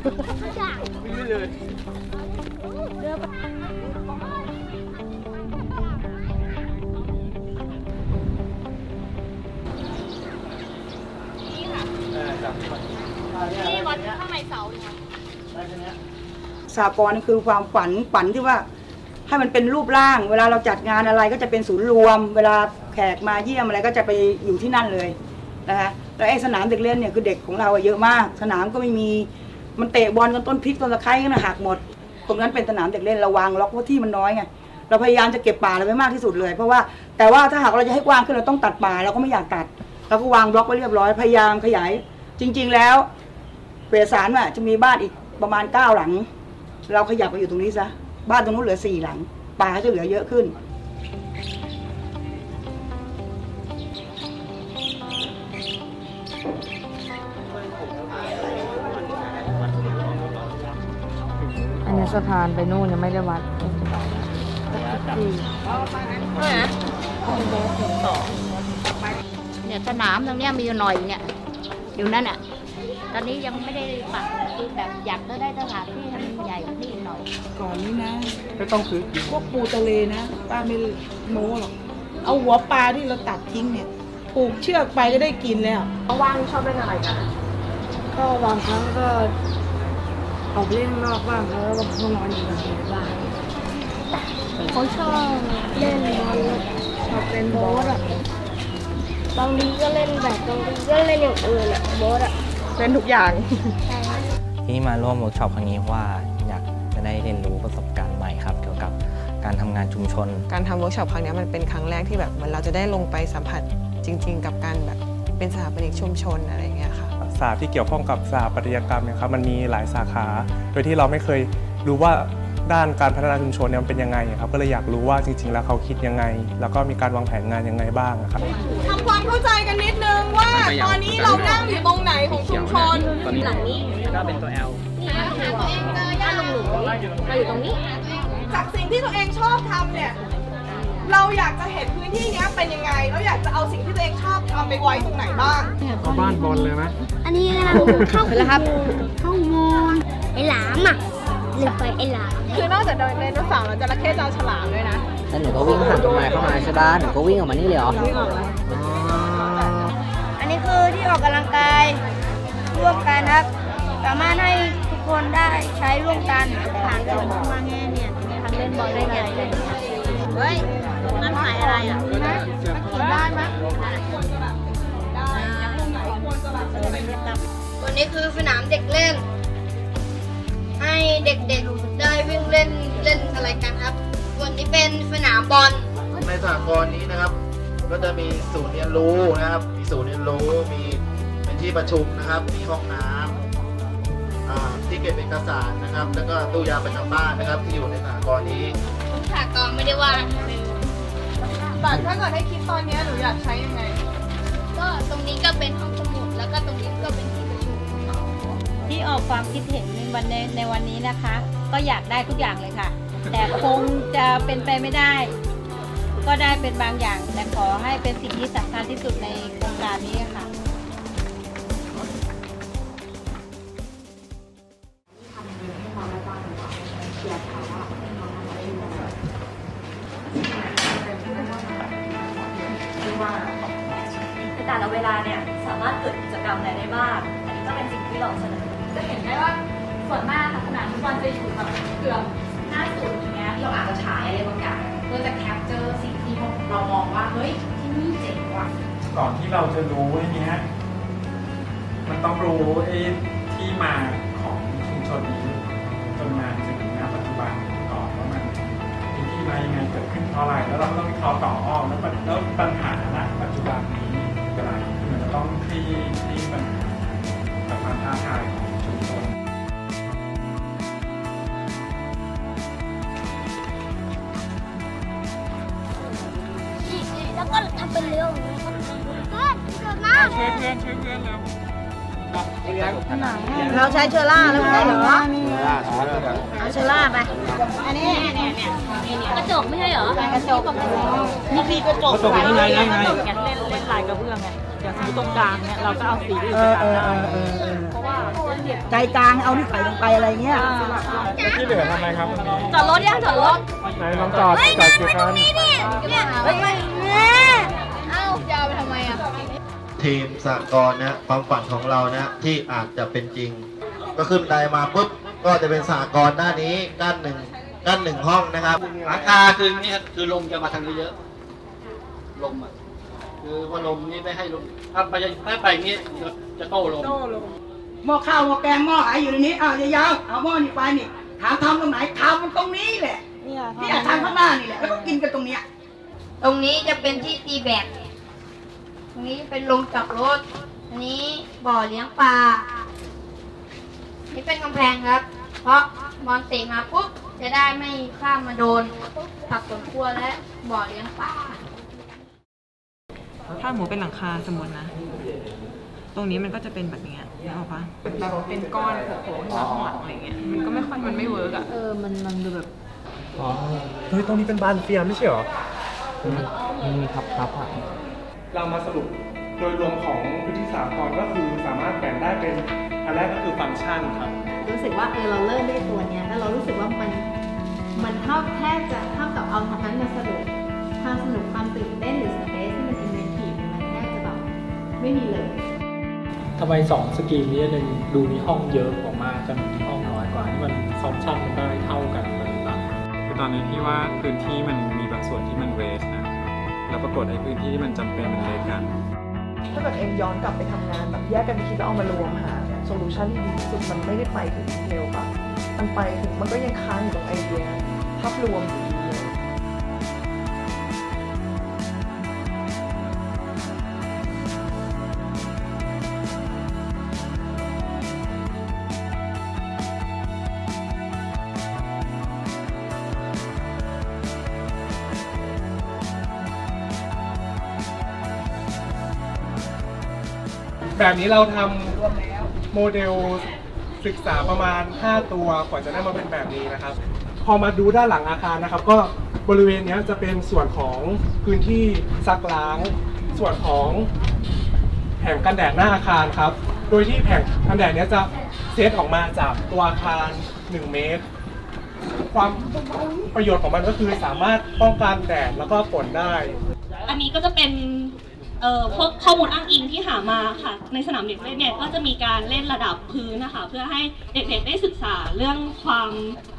ไม่เลยนี่วัดข้างในเสาเลยค่ะสากรณ์คือความฝันฝันที่ว่าให้มันเป็นรูปร่าง เวลาเราจัดงานอะไรก็จะเป็นศูนย์รวม เวลาแขกมาเยี่ยมอะไรก็จะไปอยู่ที่นั่นเลยนะคะแล้วไอ้สนามเด็กเล่นเนี่ยคือเด็กของเราเยอะมาก สนามก็ไม่มี มันเตะบอลกันต้นพริกต้นตะไคร้กันนะหักหมด ตรงนั้นเป็นสนามเด็กเล่นเราวางล็อกเพราะที่มันน้อยไงเราพยายามจะเก็บป่าเราไว้มากที่สุดเลย เพราะว่าแต่ว่าถ้าหากเราจะให้กว้างขึ้นเราต้องตัดป่าเราก็ไม่อยากตัดเราก็วางบล็อกไว้เรียบร้อยพยายามขยาย จริง ๆ แล้วเปรสารน่ะจะมีบ้านอีกประมาณเก้าหลัง เราขยับไปอยู่ตรงนี้ซะบ้านตรงนู้นเหลือสี่หลัง ป่าก็จะเหลือเยอะขึ้น สะพานไปนู่นยังไม่ได้วัดเนี่ยสนามตรงเนี้ยมีอยู่หน่อยเนี่ย อยู่นั่นอะ ตอนนี้ยังไม่ได้ปักคือแบบอยากจะได้สถานที่ให้มันใหญ่กว่านี้อีกหน่อย ก่อนนี้นะไม่ต้องซื้อกินพวกปูทะเลนะป้าไม่โม้หรอก เอาหัวปลาที่เราตัดทิ้งเนี่ยผูกเชือกไปก็ได้กินแล้วว่างชอบเล่นอะไรกันก็บางครั้งก็ ออกเล่นข้างนอกบ้างแล้วบางครั้งนอนอยู่ในบ้านเขาชอบเล่นบอลชอบเล่นบอสอะบางทีก็เล่นแบบบางทีก็เล่นอย่างอื่นอะโบสอะเล่นทุกอย่างที่มาร่วมเวิร์กช็อปครั้งนี้เพราะว่าอยากจะได้เรียนรู้ประสบการณ์ใหม่ครับ เกี่ยวกับการทำงานชุมชน การทำเวิร์กช็อปครั้งเนี้ยมันเป็นครั้งแรกที่แบบเหมือนเราจะได้ลงไปสัมผัสจริง ๆ กับการแบบเป็นสถาปนิกชุมชนอะไรอย่างเงี้ยค่ะ ศาสตร์ที่เกี่ยวข้องกับสถาปัตยกรรมเนี่ยครับมันมีหลายสาขา โดยที่เราไม่เคยรู้ว่าด้านการพัฒนาชุมชนเนี่ยมันเป็นยังไงครับก็เลยอยากรู้ว่าจริง ๆ แล้วเขาคิดยังไง แล้วก็มีการวางแผนงานยังไงบ้างครับทำความเข้าใจกันนิดนึงว่าตอนนี้เรานั่งอยู่ตรงไหนของชุมชนหลังนี้ก็เป็นตัว L นี่หาตัวเองเจอย่าหลงหลุมเราอยู่ตรงนี้ จากสิ่งที่ตัวเองชอบทำเนี่ยเราอยากจะเห็นพื้นที่เนี้ยเป็นยังไงแล้วอยากจะเอาสิ่งที่ตัวเองชอบทำไปไว้ตรงไหนบ้างเอาบ้านบอลเลยไหม อันนี้กำลังเข้าอุโมงค์เข้าอุโมงค์ไอ้หลามอะลืมไปไอ้หลามคือนอกจากไดโนเสาร์แล้วจระเข้จะเอาฉลามด้วยนะแล้วหนูก็วิ่งผ่านต้นไม้เข้ามาใช่ป่ะหนูก็วิ่งออกมานี่เลยเหรออันนี้คือที่ออกกำลังกายร่วมกันครับ สามารถให้ทุกคนได้ใช้ร่วมกันผ่านกันมาแง่เนี่ยทำเล่นบอลได้ไงเฮ้ยนั่นหมายอะไรอะได้ไหม วันนี้คือสนามเด็กเล่น ให้เด็กๆได้วิ่งเล่นเล่นอะไรกันครับวันนี้เป็นสนามบอลในสหกรณ์นี้นะครับ ก็จะมีศูนย์เรียนรู้นะครับ มีศูนย์เรียนรู้มีเป็นที่ประชุมนะครับ มีห้องน้ำอ่าที่เก็บเอกสารนะครับ แล้วก็ตู้ยาประจำบ้านนะครับ ที่อยู่ในสหกรณ์นี้ค่ะก็ไม่ได้ว่าแต่ถ้าเกิดให้คิดตอนเนี้ยหนูอยากใช้ยังไง ก็ตรงนี้ก็เป็นห้องสมุด แล้วก็ตรงนี้ก็เป็นที่ประชุมที่ออกความคิดเห็นในวันในในวันนี้นะคะ ก็อยากได้ทุกอย่างเลยค่ะ แต่คงจะเป็นไปไม่ได้ ก็ได้เป็นบางอย่าง แต่ขอให้เป็นสิ่งที่สำคัญที่สุดในโครงการนี้ค่ะ รรมอะไรได้บ้างอันนี้ก็เป็นสิ่งที่เราเสนอจะเห็นได้ว่าส่วนมากค่ะสนามฟุตบอลจะอยู่แบบเกือบหน้าสุดอย่างเงี้ยเราอาจจะฉายอะไรบางอย่างเพื่อจะแคปเจอร์สิ่งที่เรามองว่าเฮ้ยที่นี่เจ๋งว่ะก่อนที่เราจะรู้ไอ้เนี้ยมันต้องรู้ไอ้ที่มาของชุมชนนี้จนมาถึงณปัจจุบันก่อนว่ามันมีที่มายังไงเกิดขึ้นเพราะอะไรแล้วเราต้องวิเคราะห์ต่ออ้อมแล้วปัญแล้วปัญหาณปัจจุบันามท้าทายของชุมชนแล้วก็ทำเป็นเรืออย่างนี้ครับเพื่อนเกิดมาช่วยเพื่อนช่วยเพื่อนแล้วเราใช้เชอร่าแล้วไม่ใช่เหรอล่าสุดเอาเชอร่าไป อันนี้กระจกไม่ใช่เหรอกระจกนี่คือกระจกกระจกอยู่ข้างในไงไงเล่นเล่นลายกระเบื้องไง อย่างสมมติตรงกลางเนี่ยเราก็เอาสีอื่นเอไปอตัดเออได้เออเออเออเพราะว่าเล่นเหรียญใจกลางเอาที่ใส่ลงไปอะไรเงี้ย แล้วที่เหลือทำอะไรครับวันนี้จอดรถยังจอดรถไหนลองจอดจอดกี่คัน เนี่ยเฮ้ยแม่เอ้าจะเอาไปทำไมอะ ทีมสากลนะความฝันของเรานะที่อาจจะเป็นจริง ก็ขึ้นไดมาปุ๊บก็จะเป็นสากลด้านนี้กั้นหนึ่งกั้นหนึ่งห้องนะครับราคาคือเนี่ยคือลมจะมาทางนี้เยอะ ลมอะ คือว่าลมนี่ไม่ให้ลมถ้าไปถ้าไปอย่างนี้จะจะโต้ลมหม้อข้าวหม้อแกงหม้ออะไรอยู่ในนี้อ้าวยาวๆเอาหม้อนี่ไปนี่ถามทำตรงไหนทำมันตรงนี้แหละเนี่ยทำข้างหน้านี่แหละแล้วก็กินกันตรงเนี้ยตรงนี้จะเป็นที่ตีแบดตรงนี้เป็นโรงจอดรถอันนี้บ่อเลี้ยงปลานี่เป็นกำแพงครับ เพราะบอลเตะมาปุ๊บจะได้ไม่ข้ามมาโดนผักสวนครัวและบ่อเลี้ยงปลา ถ้าหมูเป็นหลังคาสมมตินะ ตรงนี้มันก็จะเป็นแบบเนี้ยนึกออกปะแบบเป็นก้อนโผล่ๆหัวหอดอะไรเงี้ย มันก็ไม่ค่อยมันไม่เวิร์กอะเออ มันมันดูแบบ อ๋อ เฮ้ย ตรงนี้เป็นบานเฟียมไม่ใช่เหรอมันมีทับทับอะเรามาสรุปโดยรวมของพื้นที่สากลก็คือสามารถแบ่งได้เป็นอันแรกก็คือฟังก์ชันครับ รู้สึกว่าเออเราเริ่มด้วยตัวเนี้ยแล้วเรารู้สึกว่ามันมันเท่าแทบจะเท่ากับเอาทั้งนั้นมาสรุปความสนุกความตื่นเต้นหรือสเป ไม่มีเลยทำไมสองสกรีนนี้หนึ่งดูมีห้องเยอะกว่ามากจนมีห้องน้อยกว่านี่มันฟังก์ชันมันได้เท่ากันเลยหรือเปล่าคือตอนนี้ที่ว่าพื้นที่มันมีบางส่วนที่มันเวสนะแล้วปรากฏไอ้พื้นที่ที่มันจำเป็นมันเลยกัน ถ้าเกิดเองย้อนกลับไปทำงานแบบแยกกันไปคิดแล้วเอามารวมหาโซลูชันที่ดีที่สุดมันไม่ได้ไปถึงดีเทลปะมันไปถึงมันก็ยังค้างอยู่ตรงไอเดียภาพรวมอยู่ แบบนี้เราทำโมเดลศึกษาประมาณ 5 ตัวกว่าจะได้มาเป็นแบบนี้นะครับ พอมาดูด้านหลังอาคารนะครับ ก็บริเวณนี้จะเป็นส่วนของพื้นที่ซักล้าง ส่วนของแผงกันแดดหน้าอาคารครับ โดยที่แผงกันแดดนี้จะเซตออกมาจากตัวอาคาร 1 เมตร ความประโยชน์ของมันก็คือสามารถป้องกันแดดแล้วก็ฝนได้ อันนี้ก็จะเป็น เอ่อพวกข้อมูลอ้างอิงที่หามาค่ะ ในสนามเด็กเล่นเนี่ยก็จะมีการเล่นระดับพื้นนะคะ เพื่อให้เด็กๆได้ศึกษาเรื่องความ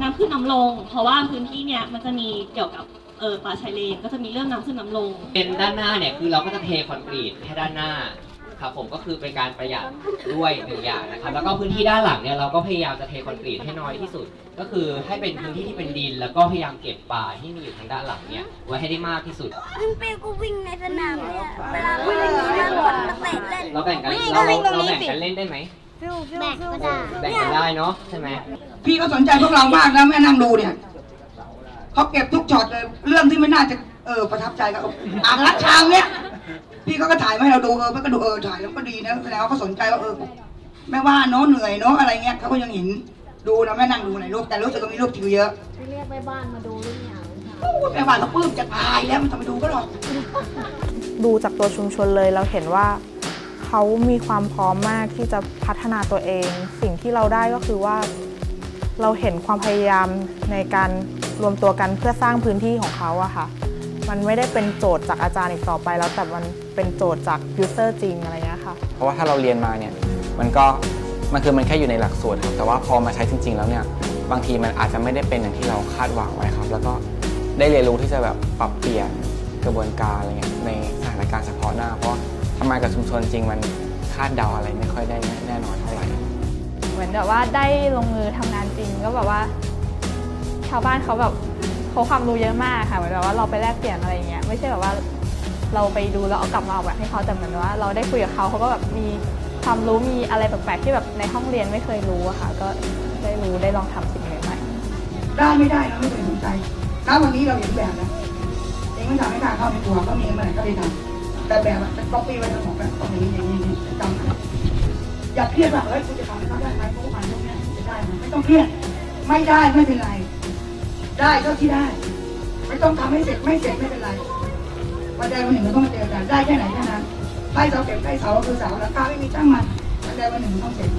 น้ำขึ้นน้ำลง เพราะว่าพื้นที่เนี่ยมันจะมีเกี่ยวกับเออป่าชายเลนก็จะมีเรื่องน้ำขึ้นน้ำลง เป็นด้านหน้าเนี่ยคือเราก็จะเทคอนกรีตแค่ด้านหน้า ครับผมก็คือเป็นการประหยัดด้วยหนึ่งอย่างนะครับ แล้วก็พื้นที่ด้านหลังเนี่ยเราก็พยายามจะเทคอนกรีตให้น้อยที่สุด ก็คือให้เป็นพื้นที่ที่เป็นดิน แล้วก็พยายามเก็บป่าที่มีอยู่ทางด้านหลังเนี่ยไว้ให้ได้มากที่สุดวิ่งเปรี้ยวก็วิ่งในสนามเลยอะเวลาวิ่งเล่นบอลนักเตะเล่นเราแบ่งกันวิ่เราวิ่งตรงเรานี้แบ่งสิกันเล่นได้ไหมฟิวฟิวฟิวได้แบ่งกันได้เนาะใช่ไหมพี่ก็สนใจพวกเรามากนะแม่นั่งดูเนี่ยเขาเก็บทุกช็อตเลยเรื่องที่ไม่น่าจะเออประทับใจก็อ่างรัดชางเนี่ย พี่เขาก็ถ่ายมาให้เราดูเออมันก็ดูเออถ่ายแล้วก็ดีนะแสดงว่าเขาสนใจว่าเออแม่ว่าเนาะเหนื่อยเนาะอะไรเงี้ยเขาก็ยังเห็นดูนะแม่นั่งดูในรูปแต่รู้สึกว่ามีรูปจิ๋วเยอะเรียกแม่บ้านมาดูหรือยังโอ้ยแม่บ้านเขาปลื้มจะตายแล้วมันจะมาดูก็หรอกดูจากตัวชุมชนเลยเราเห็นว่าเขามีความพร้อมมากที่จะพัฒนาตัวเอง สิ่งที่เราได้ก็คือว่า เราเห็นความพยายามในการรวมตัวกันเพื่อสร้างพื้นที่ของเขาอะค่ะ มันไม่ได้เป็นโจทย์จากอาจารย์อีกต่อไปแล้ว แต่มันเป็นโจทย์จากยูเซอร์จริงอะไรเงี้ยค่ะเพราะว่าถ้าเราเรียนมาเนี่ยมันก็มันคือมันแค่อยู่ในหลักสูตรครับแต่ว่าพอมาใช้จริง ๆ แล้วเนี่ยบางทีมันอาจจะไม่ได้เป็นอย่างที่เราคาดหวังไว้ครับ แล้วก็ได้เรียนรู้ที่จะแบบปรับเปลี่ยนกระบวนการอะไรเงี้ยในสถานการณ์เฉพาะหน้า เพราะทำงานกับชุมชนจริงมันคาดเดาอะไรไม่ค่อยได้แน่นอนเท่าไหร่เหมือนแบบว่าได้ลงมือทำงานจริงก็แบบว่า ชาวบ้านเขาแบบ เขาความรู้เยอะมากค่ะเหมือนแบบว่าเราไปแลกเปลี่ยนอะไรอย่างเงี้ยไม่ใช่แบบว่าเราไปดูแล้วเอากลับมาเอาแบบให้เขาแต่เหมือนว่า เราได้คุยกับเขาเขาก็แบบมีความรู้มีอะไรแปลกๆที่แบบในห้องเรียนไม่เคยรู้อะค่ะ ก็ได้รู้ได้ลองทำสิ่งใหม่ๆได้ไม่ได้เราไม่เคยสนใจถ้าวันนี้เราเห็นแบบนะเองไม่ทำไม่ได้เข้าในตัวก็มีเมื่อไหร่ก็ได้ทำแต่แบบอะเป็นก๊อปปี้ไว้สมองแบบต้องอย่างนี้อย่างนี้อย่างนี้จำไว้อย่าเครียดว่าเฮ้ยกูจะทำให้เขาได้ไหมเพราะว่านพวกเนี้จะได้ไหมไม่ต้องเครียดไม่ได้ไม่เป็นไร ได้เท่าที่ได้ ไม่ต้องทำให้เสร็จไม่เสร็จไม่เป็นไรวันใดวันหนึ่งเราต้องมาเจอกันได้แค่ไหนแค่นั้นใกล้เสาเข็มใกล้เสาคือเสาแล้วก้าไม่มีตั้งมันวันใดวันหนึ่งต้องเสร็จ